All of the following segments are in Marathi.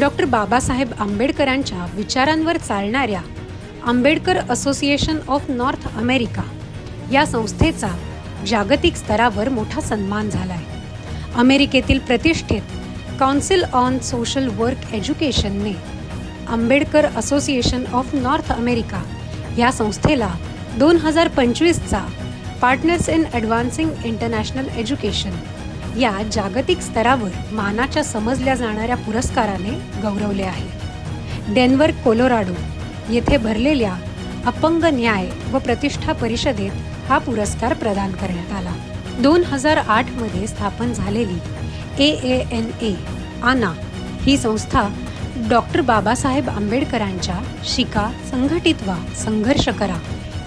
डॉक्टर बाबासाहेब आंबेडकरांच्या विचारांवर चालणाऱ्या Ambedkar association of North America या संस्थेचा जागतिक स्तरावर मोठा सन्मान झाला आहे अमेरिकेतील प्रतिष्ठित council on social work एज्युकेशनने Ambedkar association of North America या संस्थेला दोन हजार पंचवीसचा partners in advancing international education या जागतिक स्तरावर मानाच्या समजल्या जाणाऱ्या पुरस्काराने गौरवले आहे. डेन्व्हर कोलोराडो येथे भरलेल्या अपंग न्याय व प्रतिष्ठा परिषदेत हा पुरस्कार प्रदान करण्यात आला. दोन हजार आठमध्ये स्थापन झालेली ए ए एन ए आना ही संस्था डॉक्टर बाबासाहेब आंबेडकरांच्या शिका संघटित व्हा संघर्ष करा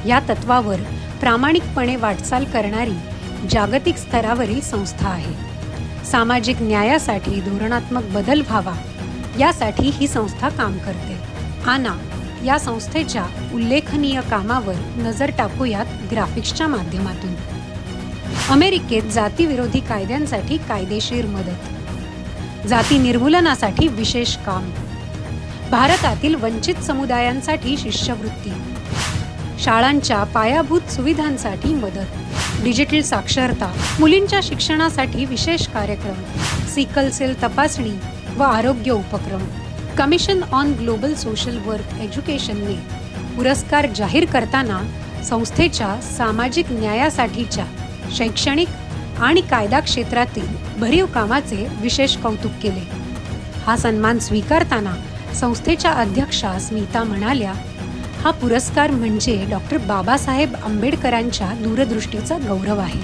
या तत्वावर प्रामाणिकपणे वाटचाल करणारी जागतिक स्तरावरील संस्था आहे. सामाजिक न्यायासाठी धोरणात्मक बदल व्हावा यासाठी ही संस्था काम करते. आना या संस्थेच्या उल्लेखनीय कामावर नजर टाकूयात ग्राफिक्सच्या माध्यमातून. अमेरिकेत जातीविरोधी कायद्यांसाठी कायदेशीर मदत. जाती निर्मूलनासाठी विशेष काम. भारतातील वंचित समुदायांसाठी शिष्यवृत्ती. शाळांच्या पायाभूत सुविधांसाठी मदत. डिजिटल साक्षरता मुलींच्या शिक्षणासाठी विशेष कार्यक्रम सिकल सेल तपासणी व आरोग्य उपक्रम. Commission on global social work एज्युकेशनने पुरस्कार जाहीर करताना संस्थेच्या सामाजिक न्यायासाठीच्या शैक्षणिक आणि कायदा क्षेत्रातील भरीव कामाचे विशेष कौतुक केले. हा सन्मान स्वीकारताना संस्थेच्या अध्यक्षा स्मिता म्हणाल्या हा पुरस्कार म्हणजे डॉक्टर बाबासाहेब आंबेडकरांच्या दूरदृष्टीचा गौरव आहे.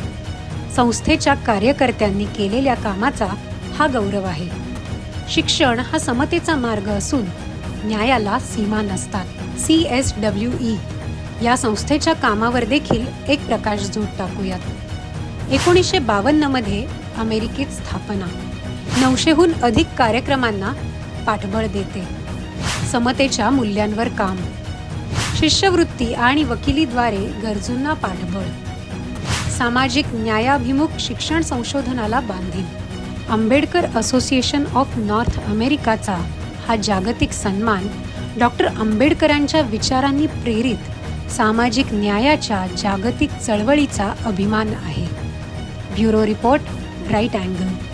संस्थेच्या कार्यकर्त्यांनी केलेल्या कामाचा हा गौरव आहे. शिक्षण हा समतेचा मार्ग असून न्यायाला सीमा नसतात. सी एस डब्ल्यू ई या संस्थेच्या कामावर देखील एक प्रकाशझोत टाकूयात. एकोणीसशे बावन्नमध्ये अमेरिकेत स्थापना. नऊशेहून अधिक कार्यक्रमांना पाठबळ देते. समतेच्या मूल्यांवर काम. शिष्यवृत्ती आणि वकिलीद्वारे गरजूंना पाठबळ. सामाजिक न्यायाभिमुख शिक्षण संशोधनाला बांधील. आंबेडकर असोसिएशन ऑफ नॉर्थ अमेरिकाचा हा जागतिक सन्मान डॉक्टर आंबेडकरांच्या विचारांनी प्रेरित सामाजिक न्यायाच्या जागतिक चळवळीचा अभिमान आहे. Bureau report right angle.